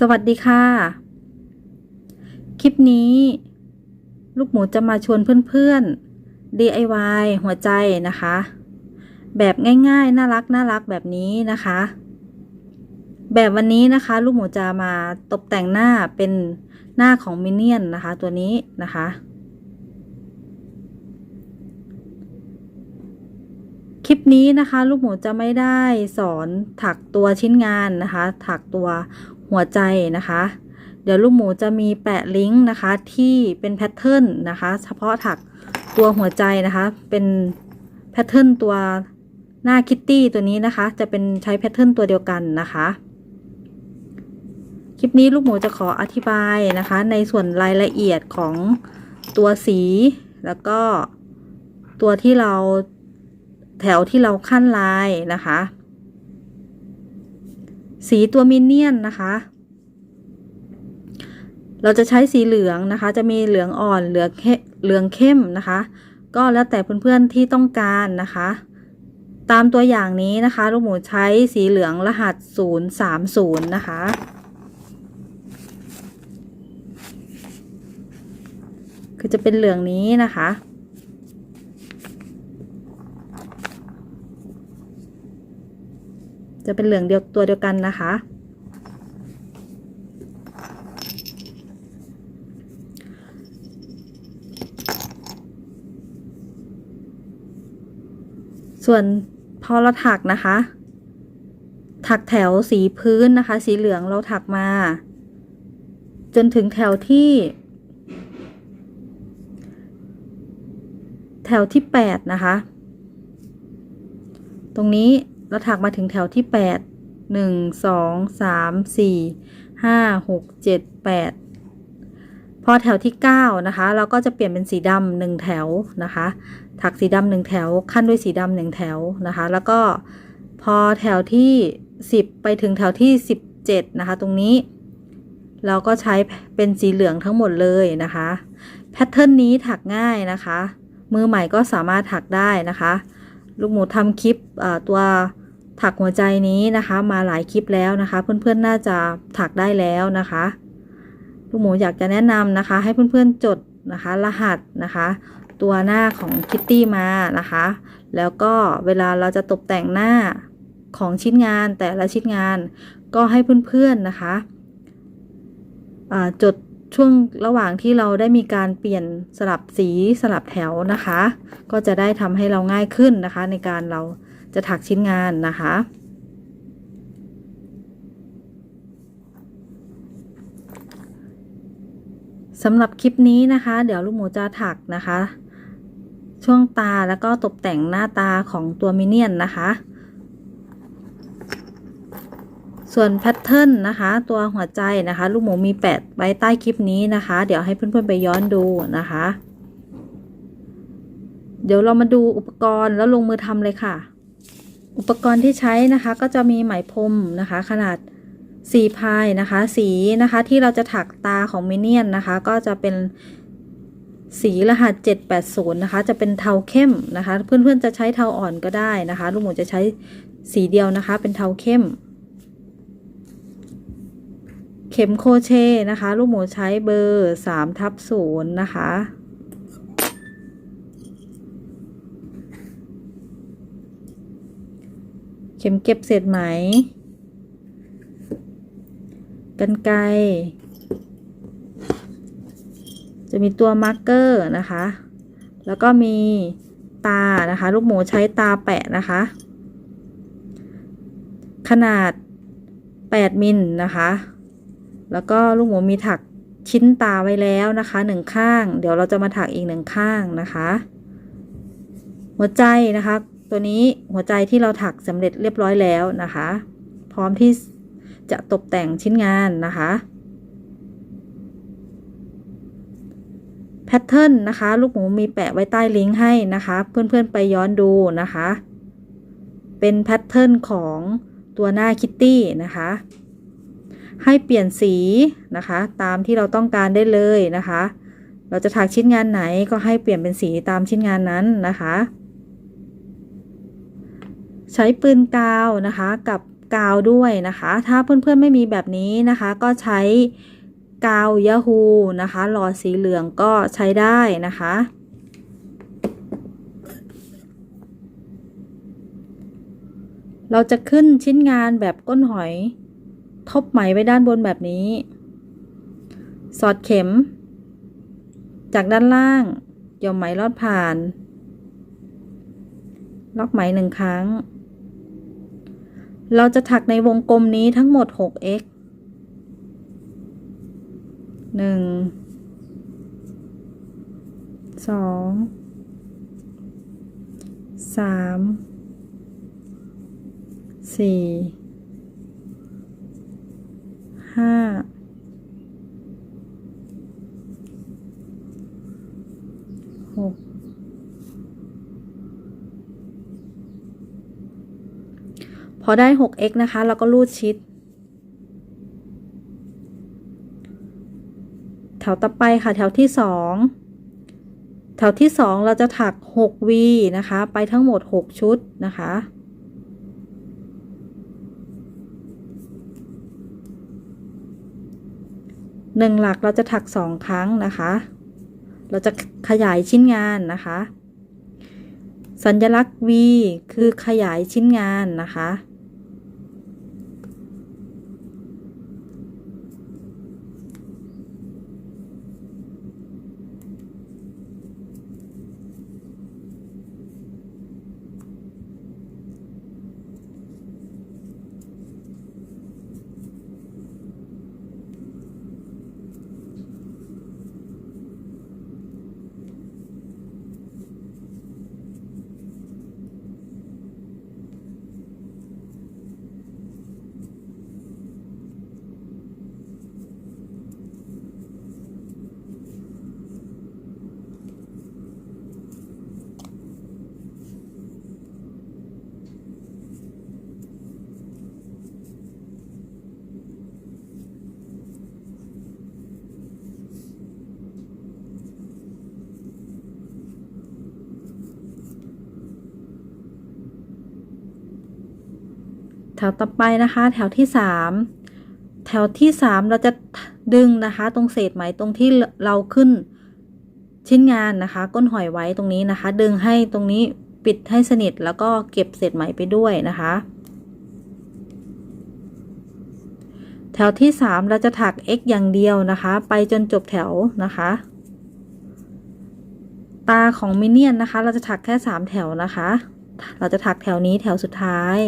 สวัสดีค่ะ คลิปนี้ ลูกหมูจะมาชวนเพื่อนๆ DIY หัวใจนะคะ แบบง่ายๆ น่ารักน่ารักแบบนี้นะคะ แบบวันนี้นะคะ ลูกหมูจะมาตกแต่งหน้าเป็นหน้าของมินเนี่ยนนะคะ ตัวนี้นะคะ คลิปนี้นะคะ ลูกหมูจะไม่ได้สอนถักตัวชิ้นงานนะคะ ถักตัว หัวใจนะคะ เดี๋ยวลูกหมูจะมีแปะลิงก์นะคะที่เป็นแพทเทิร์นนะคะ เฉพาะถักตัวหัวใจนะคะ เป็นแพทเทิร์นตัวหน้าคิตตี้ตัวนี้นะคะ จะเป็นใช้แพทเทิร์นตัวเดียวกันนะคะ คลิปนี้ลูกหมูจะขออธิบายนะคะ ในส่วนรายละเอียดของตัวสีแล้วก็ตัวที่เราแถวที่เราขั้นลายนะคะ สีตัวมินเนี่ยนนะคะ เราจะใช้สีเหลืองนะคะ จะมีเหลืองอ่อนเหลืองเข้เหลืองเข้มนะคะ ก็แล้วแต่เพื่อนๆที่ต้องการนะคะ ตามตัวอย่างนี้นะคะลูกหมูใช้สีเหลืองรหัส 030 นะคะคือจะเป็นเหลืองนี้นะคะ จะเป็นเหลืองเดียวตัวเดียวกันนะคะ ส่วนพอเราถักนะคะ ถักแถวสีพื้นนะคะ สีเหลืองเราถักมา จนถึงแถวที่ แถวที่แปดนะคะ ตรงนี้ เราถักมาถึงแถวที่แปดหนึ่งสองสามสี่ห้าหกเจ็ดแปดพอแถวที่เก้านะคะ เราก็จะเปลี่ยนเป็นสีดำหนึ่งแถวนะคะ ถักสีดำหนึ่งแถว ขั้นด้วยสีดำหนึ่งแถวนะคะ แล้วก็พอแถวที่สิบไปถึงแถวที่สิบเจ็ดนะคะ ตรงนี้ เราก็ใช้เป็นสีเหลืองทั้งหมดเลยนะคะ แพทเทิร์นนี้ถักง่ายนะคะ มือใหม่ก็สามารถถักได้นะคะ ลูกหมูทำคลิปตัว ถักหัวใจนี้นะคะมาหลายคลิปแล้วนะคะ เพื่อนๆน่าจะถักได้แล้วนะคะลูกหมูอยากจะแนะนำนะคะ ให้เพื่อนๆจดนะคะ รหัสนะคะ ตัวหน้าของคิตตี้มานะคะ แล้วก็เวลาเราจะตกแต่งหน้าของชิ้นงานแต่ละชิ้นงาน ก็ให้เพื่อนๆนะคะจดช่วงระหว่างที่เราได้มีการเปลี่ยนสลับสีสลับแถวนะคะ ก็จะได้ทำให้เราง่ายขึ้นนะคะ ในการเรา จะถักชิ้นงานนะคะ สำหรับคลิปนี้นะคะ เดี๋ยวลูกหมูจะถักนะคะ ช่วงตาแล้วก็ตกแต่งหน้าตาของตัวมินเนี่ยนนะคะ ส่วนแพทเทิร์นนะคะ ตัวหัวใจนะคะ ลูกหมูมีแปะไว้ใต้คลิปนี้นะคะ เดี๋ยวให้เพื่อนๆไปย้อนดูนะคะเดี๋ยวเรามาดูอุปกรณ์แล้วลงมือทำเลยค่ะ อุปกรณ์ที่ใช้นะคะก็จะมีไหมพรมนะคะ ขนาดสีพายนะคะ สีนะคะที่เราจะถักตาของมิเนียนนะคะ ก็จะเป็นสีรหัส 780 นะคะ จะเป็นเทาเข้มนะคะ เพื่อนๆจะใช้เทาอ่อนก็ได้นะคะ ลูกหมูจะใช้สีเดียวนะคะ เป็นเทาเข้ม เข็มโคเชนะคะ ลูกหมูใช้เบอร์3ทับ0นะคะ ข็มเก็บเศษไหม กันไกจะมีตัวมาร์กเกอร์นะคะ แล้วก็มีตานะคะ ลูกหมูใช้ตาแปะนะคะ ขนาด 8 มิลนะคะ แล้วก็ลูกหมูมีถักชิ้นตาไว้แล้วนะคะหนึ่งข้าง เดี๋ยวเราจะมาถักอีกหนึ่งข้างนะคะ หัวใจนะคะ ตัวนี้หัวใจที่เราถักสำเร็จเรียบร้อยแล้วนะคะ พร้อมที่จะตกแต่งชิ้นงานนะคะแพทเทิร์นนะคะ ลูกหมูมีแปะไว้ใต้ลิงก์ให้นะคะ เพื่อนๆไปย้อนดูนะคะ เป็นแพทเทิร์นของตัวหน้าคิตตี้นะคะ ให้เปลี่ยนสีนะคะ ตามที่เราต้องการได้เลยนะคะ เราจะถักชิ้นงานไหนก็ให้เปลี่ยนเป็นสีตามชิ้นงานนั้นนะคะ ใช้ปืนกาวนะคะกับกาวด้วยนะคะ ถ้าเพื่อนๆไม่มีแบบนี้นะคะ ก็ใช้กาวยาฮูนะคะหลอดสีเหลืองก็ใช้ได้นะคะ เราจะขึ้นชิ้นงานแบบก้นหอย ทบไหมไว้ด้านบนแบบนี้ สอดเข็ม จากด้านล่างยอมไหมลอดผ่าน ล็อกไหมหนึ่งครั้ง เราจะถักในวงกลมนี้ทั้งหมด 6x 1 2 3 4 5 พอได้ 6x นะคะ เราก็รูดชิด แถวต่อไปค่ะ แถวที่ 2 แถวที่ 2 เราจะถัก 6v นะคะ ไปทั้งหมด 6 ชุดนะคะหนึ่งหลักเราจะถักสองครั้งนะคะ เราจะขยายชิ้นงานนะคะ สัญลักษณ์ V คือขยายชิ้นงานนะคะ แถวต่อไปนะคะ แถวที่สามแถวที่สามเราจะดึงนะคะ ตรงเศษไหมตรงที่เราขึ้นชิ้นงานนะคะ ก้นหอยไว้ตรงนี้นะคะ ดึงให้ตรงนี้ปิดให้สนิทแล้วก็เก็บเศษไหมไปด้วยนะคะ แถวที่สามเราจะถัก x อย่างเดียวนะคะ ไปจนจบแถวนะคะ ตาของมินเนี่ยนนะคะ เราจะถักแค่สามแถวนะคะ เราจะถักแถวนี้แถวสุดท้าย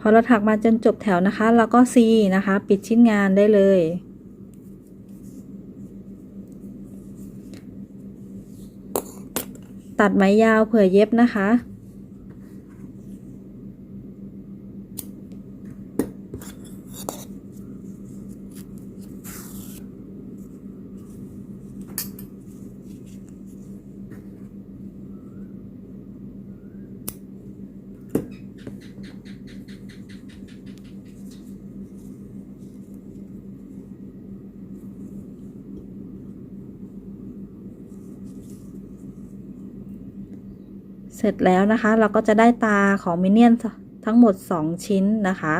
พอเราถักมาจนจบแถวนะคะ เราก็ซีนะคะ ปิดชิ้นงานได้เลย ตัดไหมยาวเผื่อเย็บนะคะ เสร็จแล้วนะคะ เราก็จะได้ตาของมินเนี่ยนทั้งหมด 2 ชิ้นนะคะ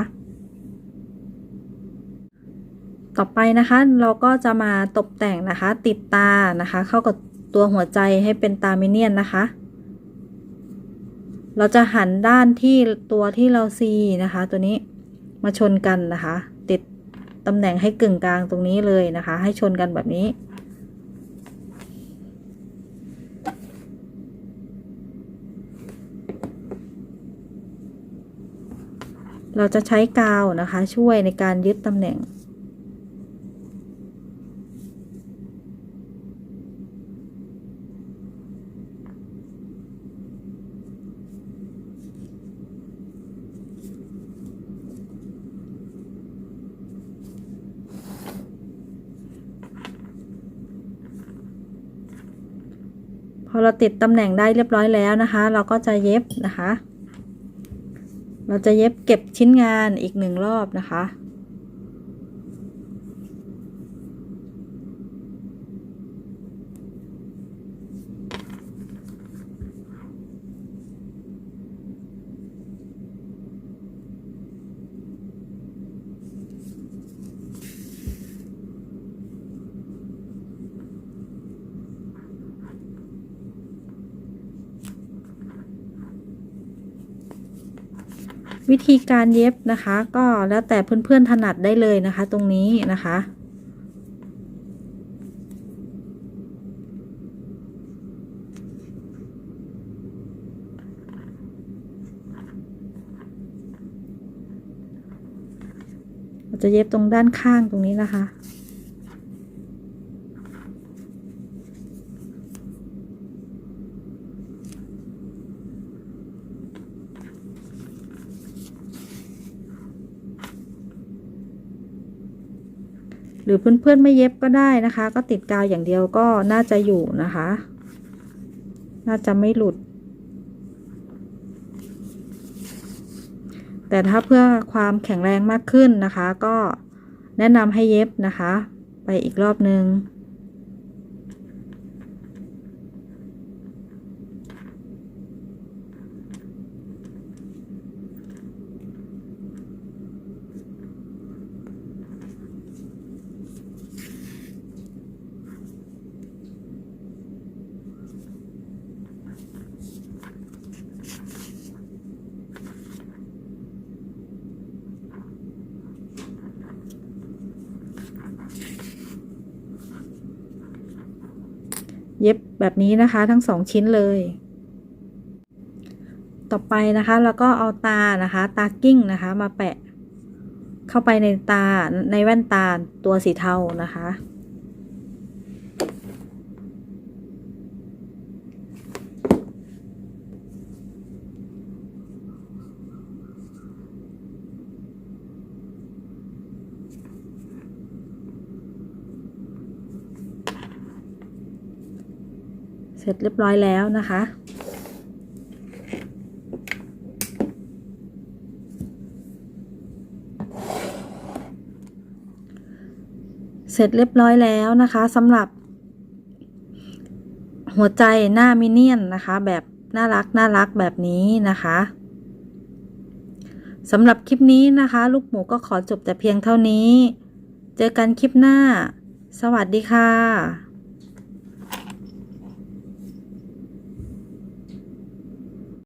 ต่อไปนะคะเราก็จะมาตกแต่งนะคะ ติดตานะคะ เข้ากับตัวหัวใจให้เป็นตามิเนียนนะคะ เราจะหันด้านที่ตัวที่เราซีนะคะ ตัวนี้มาชนกันนะคะ ติดตำแหน่งให้กึ่งกลางตรงนี้เลยนะคะ ให้ชนกันแบบนี้ เราจะใช้กาวนะคะ ช่วยในการยึดตำแหน่ง พอเราติดตำแหน่งได้เรียบร้อยแล้วนะคะ เราก็จะเย็บนะคะ เราจะเย็บเก็บชิ้นงานอีกหนึ่งรอบนะคะ วิธีการเย็บนะคะ ก็แล้วแต่เพื่อนๆถนัดได้เลยนะคะ ตรงนี้นะคะเราจะเย็บตรงด้านข้างตรงนี้นะคะ รือเพื่อนๆไม่เย็บก็ได้นะคะ ก็ติดกาวอย่างเดียวก็น่าจะอยู่นะคะ น่าจะไม่หลุด แต่ถ้าเพื่อความแข็งแรงมากขึ้นนะคะ ก็แนะนำให้เย็บนะคะ ไปอีกรอบนึง เย็บแบบนี้นะคะทั้งสองชิ้นเลย ต่อไปนะคะแล้วก็เอาตานะคะตากิ้งนะคะมาแปะ เข้าไปในตาในแว่นตาตัวสีเทานะคะ ร็จเรียบร้อยแล้วนะคะ เสร็จเรียบร้อยแล้วนะคะสำหรับ หัวใจหน้ามินเนี่ยนนะคะ แบบน่ารักน่ารักแบบนี้นะคะสำหรับคลิปนี้นะคะ ลูกหมูก็ขอจบแต่เพียงเท่านี้ เจอกันคลิปหน้า สวัสดีค่ะ